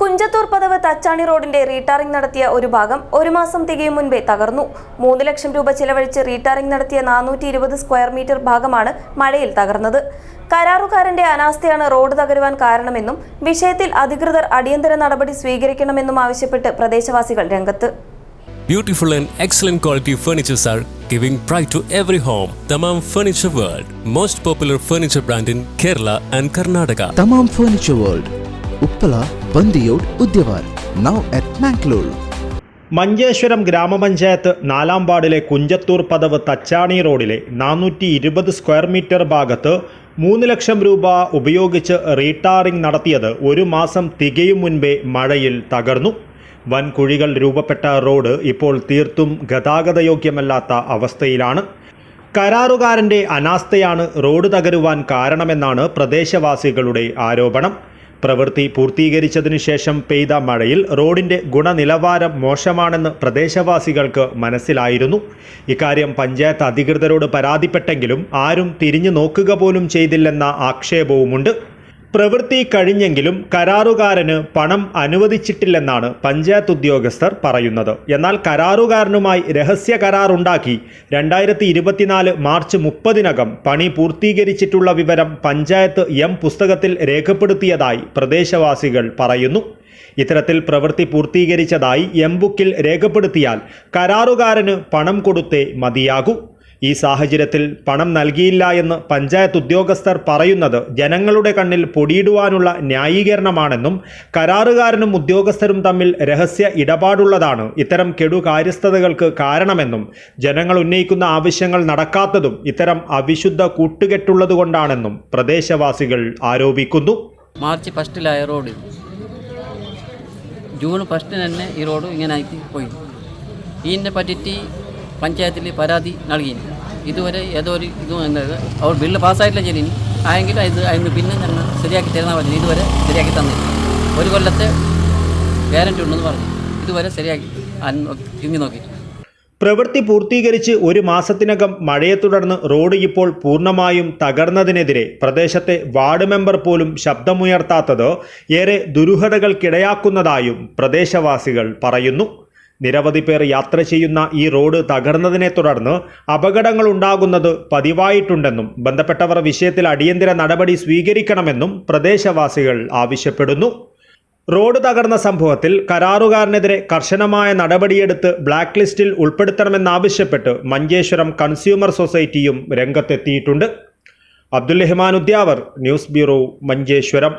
കുഞ്ചത്തൂർ പദവ് തച്ചാണി റോഡിന്റെ റീടാറിംഗ് നടത്തിയ ഒരു ഭാഗം ഒരു മാസം തികയും മുൻപേ തകർന്നു മൂന്ന് ലക്ഷം രൂപ ചിലവഴിച്ച് റീടാറിംഗ് നടത്തിയ നാനൂറ്റി ഇരുപത് സ്ക്വയർ മീറ്റർ ഭാഗമാണ് മഴയിൽ തകർന്നത് കരാറുകാരന്റെ അനാസ്ഥയാണ് റോഡ് തകരുവാൻ കാരണമെന്നും വിഷയത്തിൽ അധികൃതർ അടിയന്തര നടപടി സ്വീകരിക്കണമെന്നും ആവശ്യപ്പെട്ട് പ്രദേശവാസികൾ രംഗത്ത് Beautiful and excellent quality furnitures are giving pride to every home. Tamam Furniture World, most popular furniture brand in Kerala and Karnataka. Tamam Furniture World, Uppala, ബന്ദിയോട് ഉദ്യവാൻ. നൗ അറ്റ് മാംഗ്ലൂർ മഞ്ചേശ്വരം ഗ്രാമപഞ്ചായത്ത് നാലാം വാർഡിലെ കുഞ്ചത്തൂർ പദവ് തച്ചാണി റോഡിലെ നാനൂറ്റി ഇരുപത് സ്ക്വയർ മീറ്റർ ഭാഗത്ത് മൂന്ന് ലക്ഷം രൂപ ഉപയോഗിച്ച് റീടാറിംഗ് നടത്തിയത് ഒരു മാസം തികയും മുൻപേ മഴയിൽ തകർന്നു. വൻ കുഴികൾ രൂപപ്പെട്ട റോഡ് ഇപ്പോൾ തീർത്തും ഗതാഗതയോഗ്യമല്ലാത്ത അവസ്ഥയിലാണ്. കരാറുകാരന്റെ അനാസ്ഥയാണ് റോഡ് തകരുവാൻ കാരണമെന്നാണ് പ്രദേശവാസികളുടെ ആരോപണം. പ്രവൃത്തി പൂർത്തീകരിച്ചതിനു ശേഷം പെയ്ത മഴയിൽ റോഡിന്റെ ഗുണനിലവാരം മോശമാണെന്ന് പ്രദേശവാസികൾക്ക് മനസ്സിലായിരുന്നു. ഇക്കാര്യം പഞ്ചായത്ത് അധികൃതരോട് പരാതിപ്പെട്ടെങ്കിലും ആരും തിരിഞ്ഞു നോക്കുക പോലും ചെയ്തില്ലെന്ന ആക്ഷേപവുമുണ്ട്. പ്രവൃത്തി കഴിഞ്ഞെങ്കിലും കരാറുകാരന് പണം അനുവദിച്ചിട്ടില്ലെന്നാണ് പഞ്ചായത്ത് ഉദ്യോഗസ്ഥർ പറയുന്നത്. എന്നാൽ കരാറുകാരനുമായി രഹസ്യ കരാറുണ്ടാക്കി രണ്ടായിരത്തി ഇരുപത്തിനാല് മാർച്ച് മുപ്പതിനകം പണി പൂർത്തീകരിച്ചിട്ടുള്ള വിവരം പഞ്ചായത്ത് എം പുസ്തകത്തിൽ രേഖപ്പെടുത്തിയതായി പ്രദേശവാസികൾ പറയുന്നു. ഇത്തരത്തിൽ പ്രവൃത്തി പൂർത്തീകരിച്ചതായി എം ബുക്കിൽ രേഖപ്പെടുത്തിയാൽ കരാറുകാരന് പണം കൊടുത്തേ മതിയാകൂ. ഈ സാഹചര്യത്തിൽ പണം നൽകിയില്ല എന്ന് പഞ്ചായത്ത് ഉദ്യോഗസ്ഥർ പറയുന്നത് ജനങ്ങളുടെ കണ്ണിൽ പൊടിയിടുവാനുള്ള ന്യായീകരണമാണെന്നും കരാറുകാരനും ഉദ്യോഗസ്ഥരും തമ്മിൽ രഹസ്യ ഇടപാടുള്ളതാണ് ഇത്തരം കെടുകാര്യസ്ഥതകൾക്ക് കാരണമെന്നും ജനങ്ങൾ ഉന്നയിക്കുന്ന ആവശ്യങ്ങൾ നടക്കാത്തതും ഇത്തരം അവിശുദ്ധ കൂട്ടുകെട്ടുള്ളതുകൊണ്ടാണെന്നും പ്രദേശവാസികൾ ആരോപിക്കുന്നു. മാർച്ച് ഫസ്റ്റിലായ റോഡ്. ജൂൺ ഫസ്റ്റിന് തന്നെ ഈ റോഡ് ഇങ്ങനെ ആയിട്ട് പോയി. ഇതിനെ പറ്റിയിട്ട് പഞ്ചായത്തിൽ പരാതി നൽകി ഇതുവരെ ഏതോ ഒരു ഇതും എന്നത് അവർ ബില്ല് പാസ്സായിട്ടില്ല ശരി ആയെങ്കിൽ ഇത് അതിന് പിന്നെ ഞങ്ങൾ ശരിയാക്കി തരുന്ന പറഞ്ഞു ഇതുവരെ ശരിയാക്കി തന്നില്ല. ഒരു കൊല്ലത്തെ ഗ്യാരണ്ടി ഉണ്ടെന്ന് പറഞ്ഞു. ഇതുവരെ ശരിയാക്കി തിരിഞ്ഞു നോക്കി പ്രവൃത്തി പൂർത്തീകരിച്ച് ഒരു മാസത്തിനകം മഴയെ തുടർന്ന് റോഡ് ഇപ്പോൾ പൂർണമായും തകർന്നതിനെതിരെ പ്രദേശത്തെ വാർഡ് മെമ്പർ പോലും ശബ്ദമുയർത്താത്തത് ഏറെ ദുരൂഹതകൾക്കിടയാക്കുന്നതായും പ്രദേശവാസികൾ പറയുന്നു. നിരവധി പേർ യാത്ര ചെയ്യുന്ന ഈ റോഡ് തകർന്നതിനെ തുടർന്ന് അപകടങ്ങൾ ഉണ്ടാകുന്നത് പതിവായിട്ടുണ്ടെന്നും ബന്ധപ്പെട്ടവർ വിഷയത്തിൽ അടിയന്തര നടപടി സ്വീകരിക്കണമെന്നും പ്രദേശവാസികൾ ആവശ്യപ്പെടുന്നു. റോഡ് തകർന്ന സംഭവത്തിൽ കരാറുകാരനെതിരെ കർശനമായ നടപടിയെടുത്ത് ബ്ലാക്ക് ലിസ്റ്റിൽ ഉൾപ്പെടുത്തണമെന്നാവശ്യപ്പെട്ട് മഞ്ചേശ്വരം കൺസ്യൂമർ സൊസൈറ്റിയും രംഗത്തെത്തിയിട്ടുണ്ട്. Abdul Rahman Udyavar news bureau Manjeshwaram.